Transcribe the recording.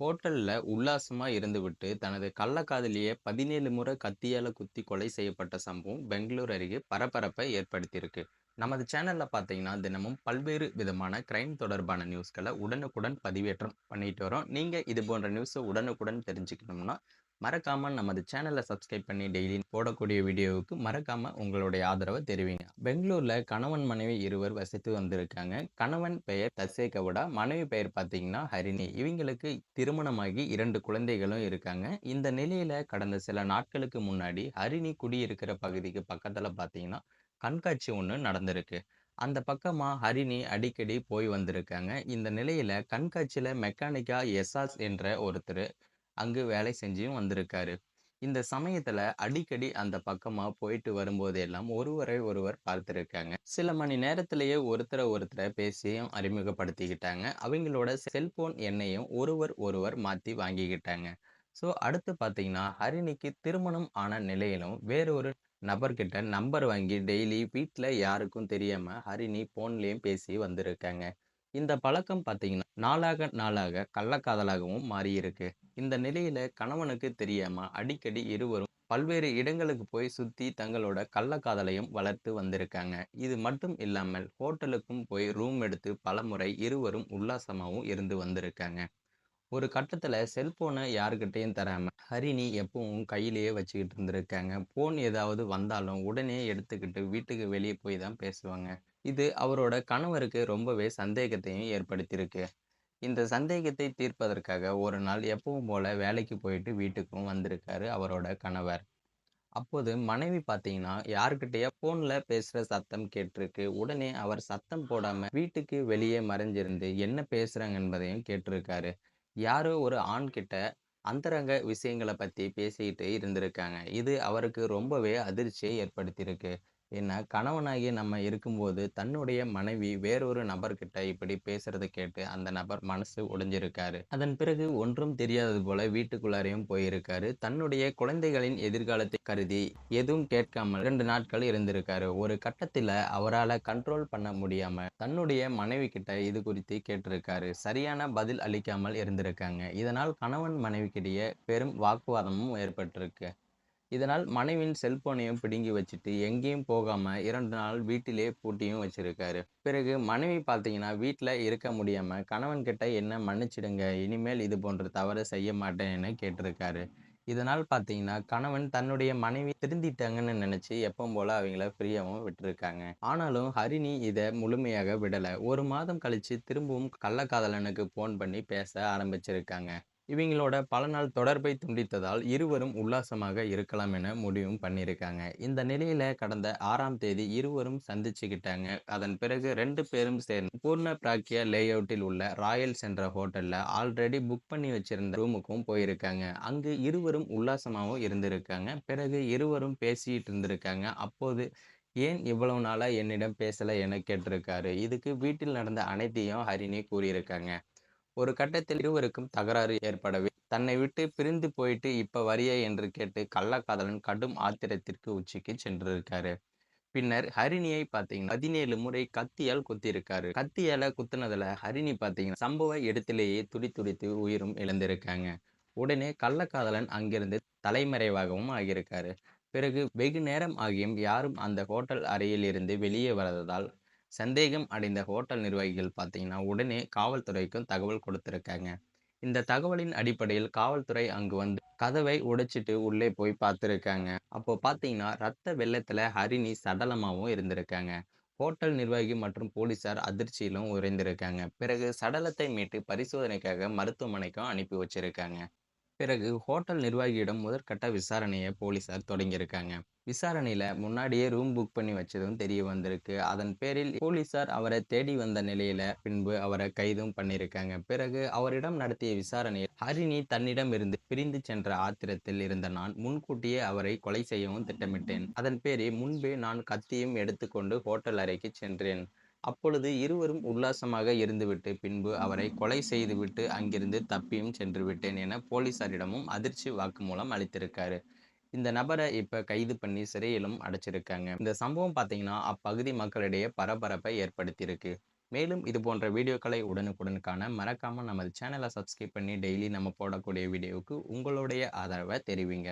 ஹோட்டல்ல உல்லாசமா இருந்துவிட்டு தனது கள்ளக்காதலியை 17 முறை கத்தியால குத்தி கொலை செய்யப்பட்ட சம்பவம் பெங்களூர் அருகே பரபரப்பை ஏற்படுத்தியிருக்கு. நமது சேனல்ல பார்த்தீங்கன்னா, தினமும் பல்வேறு விதமான கிரைம் தொடர்பான நியூஸ்களை உடனுக்குடன் பதிவேற்றம் பண்ணிட்டு வரோம். நீங்க இது போன்ற நியூஸை உடனுக்குடன் தெரிஞ்சுக்கணும்னா, மறக்காம நமது சேனலை சப்ஸ்கிரைப் பண்ணி டெய்லி போடக்கூடிய வீடியோவுக்கு மறக்காம உங்களுடைய ஆதரவை தெரிவிங்க. பெங்களூர்ல கணவன், மனைவி இருவர் வசித்து வந்திருக்காங்க. கணவன் பெயர் தசே கவுடா, மனைவி பெயர் பார்த்தீங்கன்னா ஹரிணி. இவங்களுக்கு திருமணமாகி இரண்டு குழந்தைகளும் இருக்காங்க. இந்த நிலையில கடந்த சில நாட்களுக்கு முன்னாடி ஹரிணி குடியிருக்கிற பகுதிக்கு பக்கத்துல பார்த்தீங்கன்னா, கண்காட்சி ஒன்று நடந்திருக்கு. அந்த பக்கமாக ஹரிணி அடிக்கடி போய் வந்திருக்காங்க. இந்த நிலையில் கண்காட்சியில் மெக்கானிக்கா எசாஸ் என்ற ஒருத்தர் அங்கு வேலை செஞ்சும் வந்திருக்காரு. இந்த சமயத்துல அடிக்கடி அந்த பக்கமா போயிட்டு வரும்போதெல்லாம் ஒருவரை ஒருவர் பார்த்திருக்காங்க. சில மணி நேரத்திலேயே ஒருத்தரை ஒருத்தரை பேசியும் அறிமுகப்படுத்திக்கிட்டாங்க. அவங்களோட செல்போன் எண்ணையும் ஒருவர் ஒருவர் மாத்தி வாங்கிக்கிட்டாங்க. ஸோ அடுத்து பார்த்தீங்கன்னா, ஹரிணிக்கு திருமணம் ஆன நிலையிலும் வேறொரு நபர்கிட்ட நம்பர் வாங்கி டெய்லி வீட்டில் யாருக்கும் தெரியாமல் ஹரிணி ஃபோன்லேயும் பேசி வந்திருக்காங்க. இந்த பழக்கம் பார்த்தீங்கன்னா, நாளாக நாளாக கள்ளக்காதலாகவும் மாறியிருக்கு. இந்த நிலையில கணவனுக்கு தெரியாம அடிக்கடி இருவரும் பல்வேறு இடங்களுக்கு போய் சுத்தி தங்களோட கள்ளக்காதலையும் வளர்த்து வந்திருக்காங்க. இது மட்டும் இல்லாமல் ஹோட்டலுக்கும் போய் ரூம் எடுத்து பலமுறை இருவரும் உல்லாசமாகவும் இருந்து வந்திருக்காங்க. ஒரு கட்டத்தில் செல்ஃபோனை யாருக்கிட்டேயும் தராம ஹரிணி எப்பவும் கையிலேயே வச்சுக்கிட்டு இருந்திருக்காங்க. ஃபோன் ஏதாவது வந்தாலும் உடனே எடுத்துக்கிட்டு வீட்டுக்கு வெளியே போய் தான் பேசுவாங்க. இது அவரோட கணவருக்கு ரொம்பவே சந்தேகத்தையும் ஏற்படுத்தியிருக்கு. இந்த சந்தேகத்தை தீர்ப்பதற்காக ஒரு நாள் எப்பவும் போல வேலைக்கு போயிட்டு வீட்டுக்கும் வந்திருக்காரு அவரோட கணவர். அப்போது மனைவி பார்த்தீங்கன்னா, யார்கிட்டயோ ஃபோனில் பேசுகிற சத்தம் கேட்டிருக்கு. உடனே அவர் சத்தம் போடாமல் வீட்டுக்கு வெளியே மறைஞ்சிருந்து என்ன பேசுகிறாங்க என்பதையும் கேட்டிருக்காரு. யாரோ ஒரு ஆண்கிட்ட அந்தரங்க விஷயங்களை பற்றி பேசிக்கிட்டு இருந்திருக்காங்க. இது அவருக்கு ரொம்பவே அதிர்ச்சியை ஏற்படுத்தியிருக்கு. ஏன்னா, கணவனாகி நம்ம இருக்கும்போது தன்னுடைய மனைவி வேறொரு நபர்கிட்ட இப்படி பேசுறத கேட்டு அந்த நபர் மனசு உடைஞ்சிருக்காரு. அதன் பிறகு ஒன்றும் தெரியாதது போல வீட்டுக்குள்ளாரையும் போயிருக்காரு. தன்னுடைய குழந்தைகளின் எதிர்காலத்தை கருதி எதுவும் கேட்காமல் ரெண்டு நாட்கள் இருந்திருக்காரு. ஒரு கட்டத்தில் அவரால் கண்ட்ரோல் பண்ண முடியாம தன்னுடைய மனைவி கிட்ட இது குறித்து கேட்டிருக்காரு. சரியான பதில் அளிக்காமல் இருந்திருக்காங்க. இதனால் கணவன் மனைவிக்கிடையே பெரும் வாக்குவாதமும் ஏற்பட்டிருக்கு. இதனால் மனைவியின் செல்போனையும் பிடுங்கி வச்சுட்டு எங்கேயும் போகாமல் இரண்டு நாள் வீட்டிலேயே பூட்டியும் வச்சிருக்காரு. பிறகு மனைவி பார்த்தீங்கன்னா, வீட்டில் இருக்க முடியாமல் கணவன் கிட்ட என்ன மன்னிச்சிடுங்க. இனிமேல் இது போன்ற தவறு செய்ய மாட்டேன்னு கேட்டிருக்காரு. இதனால் பார்த்தீங்கன்னா, கணவன் தன்னுடைய மனைவி திருந்திட்டாங்கன்னு நினச்சி எப்பவும் போல அவங்கள ஃப்ரீயாகவும் விட்டுருக்காங்க ஆனாலும் ஹரிணி இதை முழுமையாக விடலை ஒரு மாதம் கழித்து திரும்பவும் கள்ளக்காதலனுக்கு ஃபோன் பண்ணி பேச ஆரம்பிச்சிருக்காங்க. இவங்களோட பல நாள் தொடர்பை துண்டித்ததால் இருவரும் உல்லாசமாக இருக்கலாம் என முடிவும் பண்ணியிருக்காங்க. இந்த நிலையில கடந்த ஆறாம் தேதி இருவரும் சந்திச்சுக்கிட்டாங்க. அதன் பிறகு ரெண்டு பேரும் சேர்ந்து பூர்ண பிராக்யா லேஅவுட்டில் உள்ள ராயல்ஸ் என்ற ஹோட்டல்ல ஆல்ரெடி புக் பண்ணி வச்சிருந்த ரூமுக்கும் போயிருக்காங்க. அங்கு இருவரும் உல்லாசமாகவும் இருந்திருக்காங்க. பிறகு இருவரும் பேசிட்டு இருந்திருக்காங்க. அப்போது ஏன் இவ்வளவு நாளா என்னிடம் பேசல என கேட்டிருக்காரு. இதுக்கு வீட்டில் நடந்த அனைத்தையும் ஹரிணி கூறியிருக்காங்க. ஒரு கட்டத்தில் இருவருக்கும் தகராறு ஏற்படவே தன்னை விட்டு பிரிந்து போயிட்டு இப்ப வரியா என்று கேட்டு கள்ளக்காதலன் கடும் ஆத்திரத்திற்கு உச்சிக்கு சென்றிருக்காரு. பின்னர் ஹரிணியை பார்த்தீங்கன்னா, 17 முறை கத்தியால் குத்திருக்காரு கத்தியால குத்துனதுல ஹரிணி பார்த்தீங்கன்னா, சம்பவ இடத்திலேயே துடிதுடித்து உயிரும் இழந்திருக்காங்க. உடனே கள்ளக்காதலன் அங்கிருந்து தலைமறைவாகவும் ஆகியிருக்காரு. பிறகு வெகு நேரம் ஆகியும் யாரும் அந்த ஹோட்டல் அறையில் இருந்து வெளியே வரததால் சந்தேகம் அடைந்த ஹோட்டல் நிர்வாகிகள் பார்த்தீங்கன்னா, உடனே காவல்துறைக்கும் தகவல் கொடுத்துருக்காங்க இந்த தகவலின் அடிப்படையில் காவல்துறை அங்கு வந்து கதவை உடைச்சிட்டு உள்ளே போய் பார்த்துருக்காங்க அப்போ பார்த்தீங்கன்னா, ரத்த வெள்ளத்தில் ஹரிணி சடலமாகவும் இருந்திருக்காங்க. ஹோட்டல் நிர்வாகி மற்றும் போலீசார் அதிர்ச்சியிலும் உறைந்திருக்காங்க. பிறகு சடலத்தை மீட்டு பரிசோதனைக்காக மருத்துவமனைக்கும் அனுப்பி வச்சிருக்காங்க. பிறகு ஹோட்டல் நிர்வாகியிடம் முதற்கட்ட விசாரணையை போலீசார் தொடங்கியிருக்காங்க. விசாரணையில முன்னாடியே ரூம் புக் பண்ணி வச்சதும் தெரிய வந்திருக்கு. அதன் பேரில் போலீசார் அவரை தேடி வந்த நிலையில பின்பு அவரை கைதும் பண்ணியிருக்காங்க. பிறகு அவரிடம் நடத்திய விசாரணையில் ஹரிணி தன்னிடம் இருந்து பிரிந்து சென்ற ஆத்திரத்தில் இருந்த நான் முன்கூட்டியே அவரை கொலை செய்யவும் திட்டமிட்டேன். அதன் பேரில் முன்பே நான் கத்தியும் எடுத்துக்கொண்டு ஹோட்டல் அறைக்கு சென்றேன். அப்பொழுது இருவரும் உல்லாசமாக இருந்துவிட்டு பின்பு அவரை கொலை செய்துவிட்டு அங்கிருந்து தப்பியும் சென்று விட்டேன் என போலீசாரிடமும் அதிர்ச்சி வாக்குமூலம் அளித்திருக்காரு. இந்த நபரை இப்ப கைது பண்ணி சிறையிலும் அடைச்சிருக்காங்க. இந்த சம்பவம் பார்த்தீங்கன்னா, அப்பகுதி மக்களிடையே பரபரப்பை ஏற்படுத்தியிருக்கு. மேலும் இது போன்ற வீடியோக்களை உடனுக்குடன் காண மறக்காம நமது சேனலை சப்ஸ்கிரைப் பண்ணி டெய்லி நம்ம போடக்கூடிய வீடியோவுக்கு உங்களுடைய ஆதரவை தெரிவிங்க